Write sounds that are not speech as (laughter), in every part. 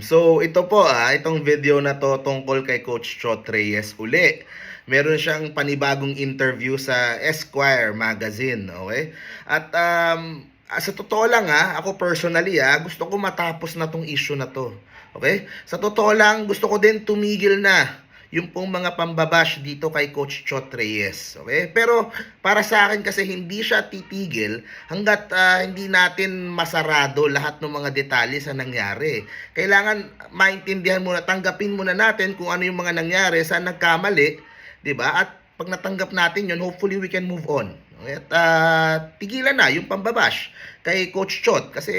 So ito po ah, itong video na to tungkol kay Coach Chot Reyes uli. Meron siyang panibagong interview sa Esquire magazine, okay? At um, ah, sa totoo lang ah, ako personally ah, gusto ko matapos na tong issue na to. Okay? Sa totoo lang, gusto ko din tumigil na yung pong mga pambabash dito kay Coach Chot Reyes. Okay? Pero para sa akin kasi hindi siya titigil hanggat ah, hindi natin masarado lahat ng mga detalye sa nangyari. Kailangan maintindihan muna, tanggapin muna natin kung ano yung mga nangyari, saan nagkamali, 'di ba? At pag natanggap natin 'yon, hopefully we can move on. Okay? At ah, tigilan na yung pambabash kay Coach Chot kasi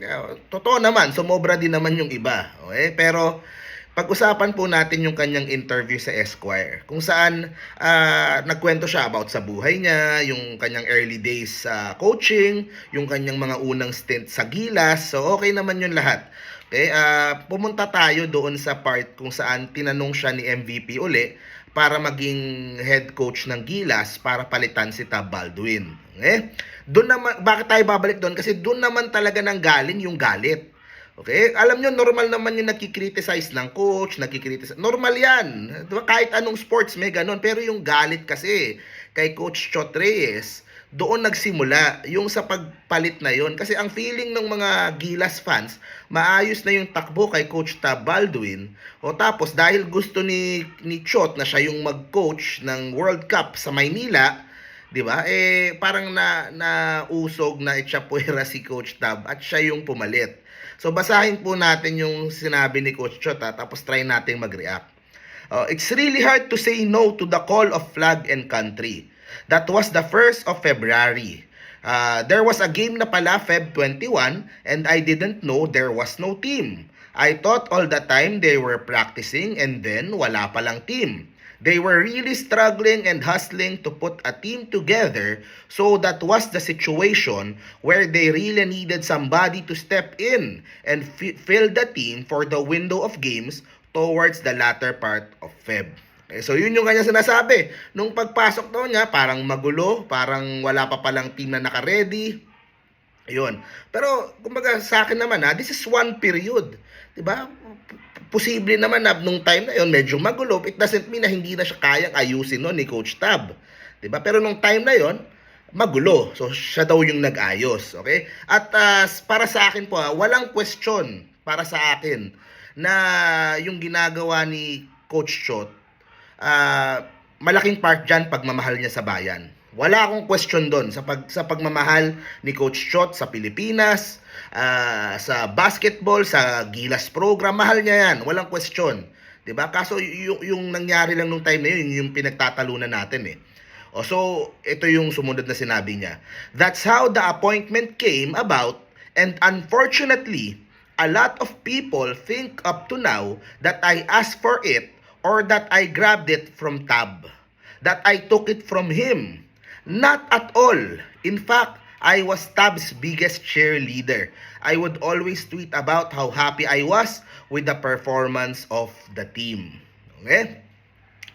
ah, totoo naman, sumobra din naman yung iba. Okay? Pero pag-usapan po natin yung kanyang interview sa Esquire kung saan ah, nagkwento siya about sa buhay niya, yung kanyang early days sa coaching, yung kanyang mga unang stint sa Gilas. So okay naman yun lahat. Okay, ah, pumunta tayo doon sa part kung saan tinanong siya ni MVP uli para maging head coach ng Gilas para palitan si Tab Baldwin. Okay? Doon naman bakit tayo babalik doon? Kasi doon naman talaga nang galing yung galit. Okay? Alam nyo, normal naman yung nakikriticize ng coach, nakikriticize. Normal yan. Kahit anong sports may ganun. Pero yung galit kasi kay Coach Chot Reyes, doon nagsimula yung sa pagpalit na yon kasi ang feeling ng mga Gilas fans maayos na yung takbo kay Coach Tab Baldwin o tapos dahil gusto ni ni Chot na siya yung mag-coach ng World Cup sa Maynila 'di ba? Eh parang na nausog na itchapuera si Coach Tab at siya yung pumalit. So basahin po natin yung sinabi ni Coach Chot tapos try nating mag-react. Uh, it's really hard to say no to the call of flag and country. That was the 1st of February. Uh, there was a game na pala Feb 21 and I didn't know there was no team. I thought all the time they were practicing and then wala palang team. They were really struggling and hustling to put a team together so that was the situation where they really needed somebody to step in and fi- fill the team for the window of games towards the latter part of Feb. Okay, so yun yung kanya sinasabi. Nung pagpasok daw niya, parang magulo, parang wala pa palang team na naka-ready. Ayun. Pero, kumbaga sa akin naman ha, this is one period. 'Di ba? Posible naman na nung time na yon medyo magulo. It doesn't mean na hindi na siya kayang ayusin no ni Coach Tab. 'Di ba? Pero nung time na yon magulo. So, siya daw yung nag-ayos. Okay? At ah, para sa akin po, ha, walang question para sa akin na yung ginagawa ni Coach Chot ah, malaking part dyan pagmamahal niya sa bayan. Wala akong question doon sa pag sa pagmamahal ni Coach Chot sa Pilipinas, ah, sa basketball, sa Gilas program, mahal niya 'yan, walang question. 'Di ba? Kaso yung, yung nangyari lang nung time na yun, yung pinagtatalunan natin eh. O so, ito yung sumunod na sinabi niya. That's how the appointment came about and unfortunately, a lot of people think up to now that I asked for it or that I grabbed it from Tab. That I took it from him. Not at all. In fact, I was Tab's biggest cheerleader. I would always tweet about how happy I was with the performance of the team. Okay?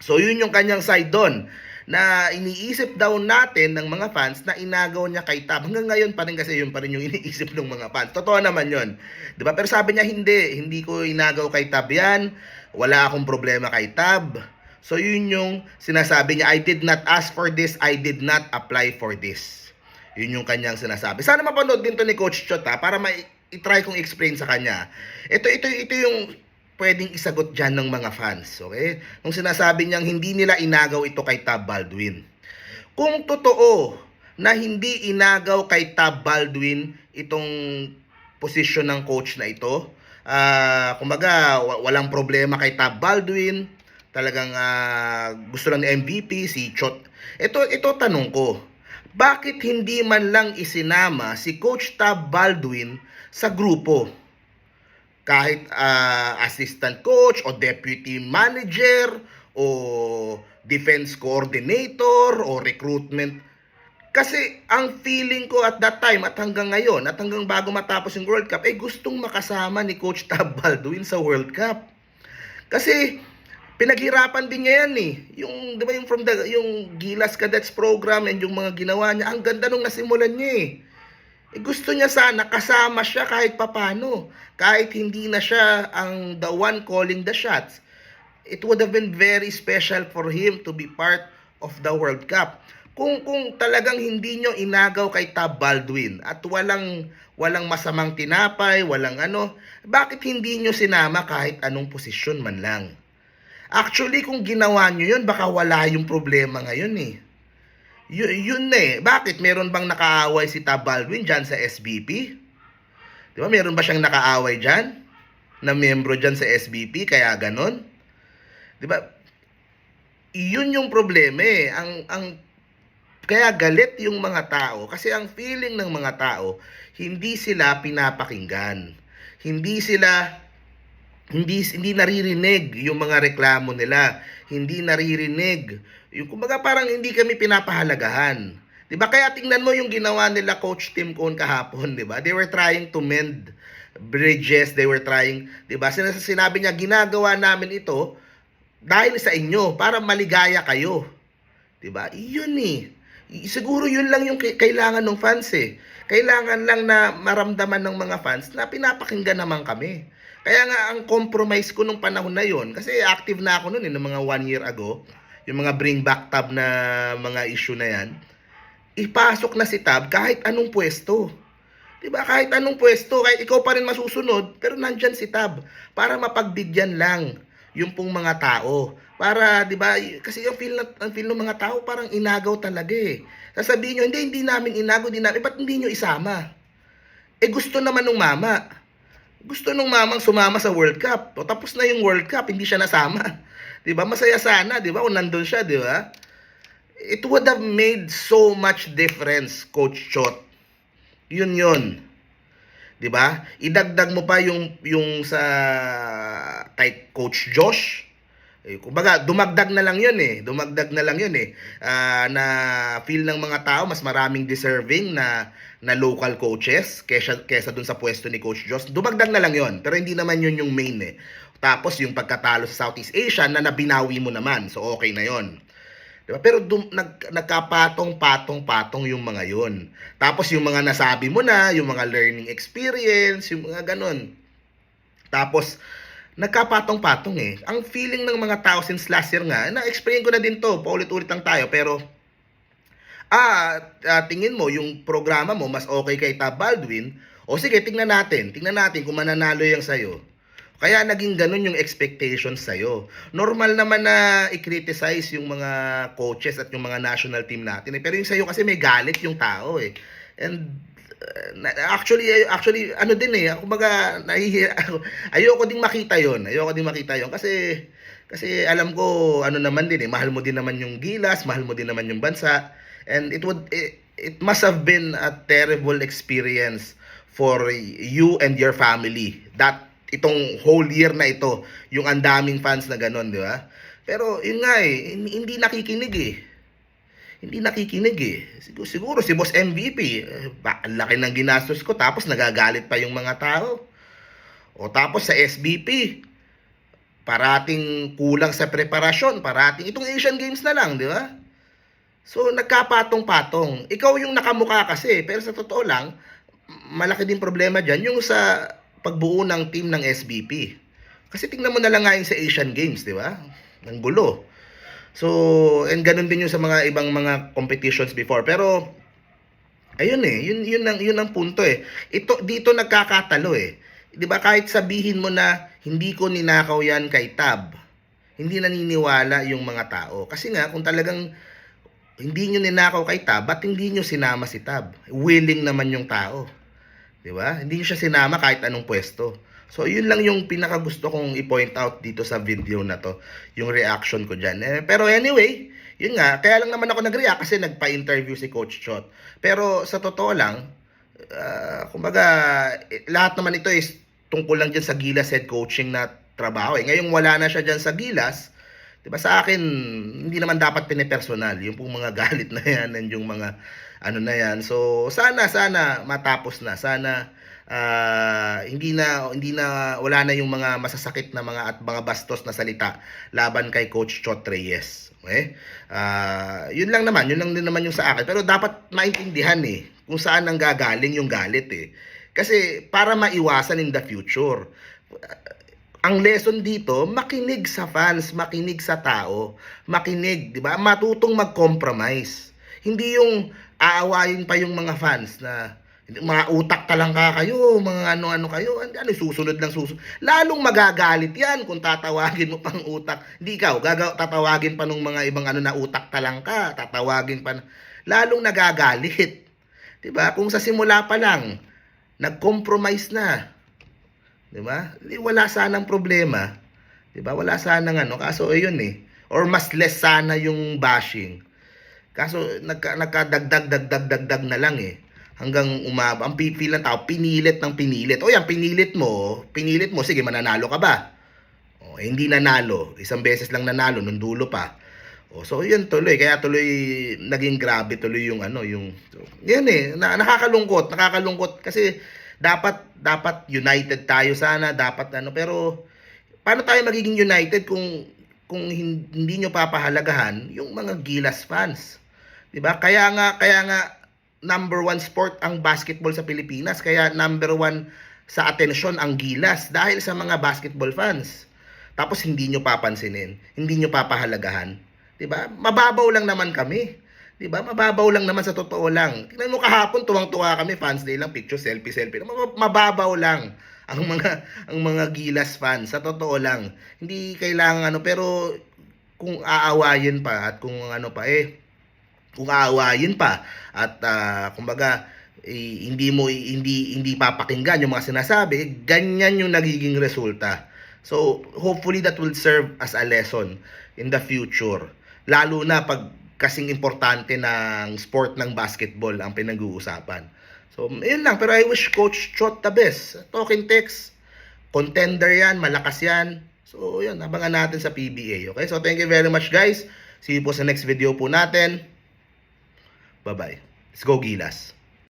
So yun yung kanyang side doon na iniisip daw natin ng mga fans na inagaw niya kay Tab. Hanggang ngayon pa rin kasi yun pa rin yung (laughs) iniisip ng mga fans. Totoo naman yun. ba? Pero sabi niya hindi, hindi ko inagaw kay Tab 'yan. Wala akong problema kay Tab. So yun yung sinasabi niya, I did not ask for this, I did not apply for this. Yun yung kanyang sinasabi. Sana mapanood din to ni Coach Chot ha, para ma-try kong explain sa kanya. Ito, ito, ito yung pwedeng isagot dyan ng mga fans. Okay? Nung sinasabi niyang hindi nila inagaw ito kay Tab Baldwin. Kung totoo na hindi inagaw kay Tab Baldwin itong posisyon ng coach na ito, ah kumbaga wa- walang problema kay Tab Baldwin, talagang ah, gusto lang ni MVP si Chot. Ito ito tanong ko. Bakit hindi man lang isinama si Coach Tab Baldwin sa grupo? kahit ah, assistant coach o deputy manager o defense coordinator o recruitment. Kasi ang feeling ko at that time at hanggang ngayon at hanggang bago matapos yung World Cup, eh gustong makasama ni Coach Tab Baldwin sa World Cup. Kasi pinaghirapan din niya yan eh. Yung, di ba yung from the, yung Gilas Cadets program and yung mga ginawa niya, ang ganda nung nasimulan niya eh. Eh, gusto niya sana kasama siya kahit papano. Kahit hindi na siya ang the one calling the shots. It would have been very special for him to be part of the World Cup. Kung kung talagang hindi nyo inagaw kay Tab Baldwin at walang walang masamang tinapay, walang ano, bakit hindi nyo sinama kahit anong posisyon man lang? Actually, kung ginawa nyo yun, baka wala yung problema ngayon eh. Y- yun na eh. Bakit? Meron bang nakaaway si Tab Baldwin dyan sa SBP? Di ba? Meron ba siyang nakaaway dyan? Na membro dyan sa SBP? Kaya ganon? Di ba? Yun yung problema eh. Ang, ang, kaya galit yung mga tao. Kasi ang feeling ng mga tao, hindi sila pinapakinggan. Hindi sila hindi hindi naririnig yung mga reklamo nila. Hindi naririnig. Yung kumbaga parang hindi kami pinapahalagahan. 'Di ba? Kaya tingnan mo yung ginawa nila Coach Tim Cohn kahapon, 'di ba? They were trying to mend bridges, they were trying, 'di ba? Sin- Sinabi niya ginagawa namin ito dahil sa inyo para maligaya kayo. 'Di ba? Iyon eh. I- Siguro yun lang yung kailangan ng fans eh. Kailangan lang na maramdaman ng mga fans na pinapakinggan naman kami. Kaya nga ang compromise ko nung panahon na yon kasi active na ako noon eh, nung mga one year ago, yung mga bring back tab na mga issue na yan, ipasok na si tab kahit anong pwesto. 'Di ba? Kahit anong pwesto, kahit ikaw pa rin masusunod, pero nandyan si tab para mapagbigyan lang yung pong mga tao. Para, 'di ba? Kasi yung feel na, ang feel ng mga tao parang inagaw talaga eh. Sasabihin nyo, hindi, hindi namin inagaw, hindi namin, ba't hindi nyo isama? Eh gusto naman ng mama. Gusto nung mamang sumama sa World Cup. O tapos na yung World Cup, hindi siya nasama. (laughs) 'Di ba? Masaya sana, 'di ba? Kung nandun siya, 'di ba? It would have made so much difference, Coach Chot. Yun yun. 'Di ba? Idagdag mo pa yung yung sa kay Coach Josh. Eh, kumbaga, dumagdag na lang yun eh. Dumagdag na lang yun eh. Ah, na feel ng mga tao, mas maraming deserving na na local coaches kesa, kesa dun sa pwesto ni Coach Josh. Dumagdag na lang yun. Pero hindi naman yun yung main eh. Tapos yung pagkatalo sa Southeast Asia na nabinawi mo naman. So okay na yon. Diba? Pero dum, nag, nagkapatong-patong-patong yung mga yun. Tapos yung mga nasabi mo na, yung mga learning experience, yung mga ganun. Tapos, nagkapatong-patong eh. Ang feeling ng mga tao since last year nga, na-explain ko na din to, paulit-ulit lang tayo, pero ah, ah, tingin mo yung programa mo mas okay kay Tab Baldwin, o sige, tingnan natin. Tingnan natin kung mananalo yung sa'yo. Kaya naging ganun yung expectations sa'yo. Normal naman na i-criticize yung mga coaches at yung mga national team natin. Eh. Pero yung sa'yo kasi may galit yung tao eh. And na- actually, actually, ano din eh, kumbaga, nahihiya, (laughs) ayoko ding makita yon Ayoko ding makita yon Kasi, kasi alam ko, ano naman din eh, mahal mo din naman yung gilas, mahal mo din naman yung bansa. And it would, it, it must have been a terrible experience for you and your family. That itong whole year na ito, yung ang daming fans na ganun, di ba? Pero yun nga eh, hin- hindi nakikinig eh. Hindi nakikinig eh. Siguro, siguro si Boss MVP, ang laki ng ginastos ko, tapos nagagalit pa yung mga tao. O tapos sa SBP, parating kulang sa preparasyon, parating, itong Asian Games na lang, di ba? So, nagkapatong-patong. Ikaw yung nakamukha kasi, pero sa totoo lang, malaki din problema dyan yung sa pagbuo ng team ng SBP. Kasi tingnan mo na lang nga sa Asian Games, di ba? Ang gulo. So, and ganun din yung sa mga ibang mga competitions before. Pero, ayun eh, yun, yun, ang, yun ang punto eh. Ito, dito nagkakatalo eh. Di ba kahit sabihin mo na hindi ko ninakaw yan kay Tab, hindi naniniwala yung mga tao. Kasi nga, kung talagang hindi nyo ninakaw kay Tab, ba't hindi nyo sinama si Tab? Willing naman yung tao. Di ba? Hindi nyo siya sinama kahit anong pwesto. So, yun lang yung pinaka gusto kong i-point out dito sa video na to. Yung reaction ko dyan. Eh, pero anyway, yun nga, kaya lang naman ako nag-react kasi nagpa-interview si Coach Chot. Pero sa totoo lang, ah, kumbaga, eh, lahat naman ito is tungkol lang dyan sa Gilas head coaching na trabaho. Eh. Ngayong wala na siya dyan sa Gilas, Di ba sa akin, hindi naman dapat pinipersonal. Yung pong mga (laughs) galit na yan and yung mga ano na yan. So, sana, sana matapos na. Sana ah, hindi na hindi na wala na yung mga masasakit na mga at mga bastos na salita laban kay Coach Chot Reyes. Okay? Ah, yun lang naman, yun lang din naman yung sa akin. Pero dapat maintindihan eh kung saan nang gagaling yung galit eh. Kasi para maiwasan in the future. Ang lesson dito, makinig sa fans, makinig sa tao, makinig, 'di ba? Matutong mag-compromise. Hindi yung aawayin pa yung mga fans na mga utak talang ka kayo, mga ano-ano kayo, ano, ano susunod lang susunod. Lalong magagalit yan kung tatawagin mo pang utak. Hindi ikaw, gagaw, tatawagin pa ng mga ibang ano na utak talang ka, tatawagin pa, lalong nagagalit. 'Di ba? Kung sa simula pa lang, nag-compromise na. 'Di ba? Di wala sanang problema. 'Di ba? Wala sanang ano, kaso ayun eh. Or mas less sana yung bashing. Kaso nagka, nagkadagdag dagdag dagdag na lang eh. Hanggang umaba ang pipil tao, pinilit ng pinilit. O yan, pinilit mo, pinilit mo, sige, mananalo ka ba? O, eh, hindi nanalo. Isang beses lang nanalo, nung dulo pa. O, so yun tuloy. Kaya tuloy, naging grabe tuloy yung ano, yung, so, yan eh, na, nakakalungkot, nakakalungkot. Kasi, dapat, dapat united tayo sana, dapat ano, pero, paano tayo magiging united kung, kung hin- hindi nyo papahalagahan yung mga Gilas fans? 'Di ba? Kaya nga kaya nga number one sport ang basketball sa Pilipinas. Kaya number one sa atensyon ang Gilas dahil sa mga basketball fans. Tapos hindi nyo papansinin, hindi nyo papahalagahan. 'Di ba? Mababaw lang naman kami. 'Di ba? Mababaw lang naman sa totoo lang. Tingnan mo kahapon tuwang-tuwa kami fans day lang picture selfie selfie. Mab- Mababaw lang (laughs) ang mga ang mga Gilas fans sa totoo lang. Hindi kailangan ano pero kung aawayin pa at kung ano pa eh kung aawayin pa at ah, kumbaga eh, hindi mo hindi hindi papakinggan yung mga sinasabi, ganyan yung nagiging resulta. So, hopefully that will serve as a lesson in the future. Lalo na pag kasing importante ng sport ng basketball ang pinag-uusapan. So, yun lang. Pero I wish Coach Chot the best. Talking text, contender yan, malakas yan. So, yun, abangan natin sa PBA. Okay? So, thank you very much, guys. See you po sa next video po natin. Bye-bye. Let's go, Gilas.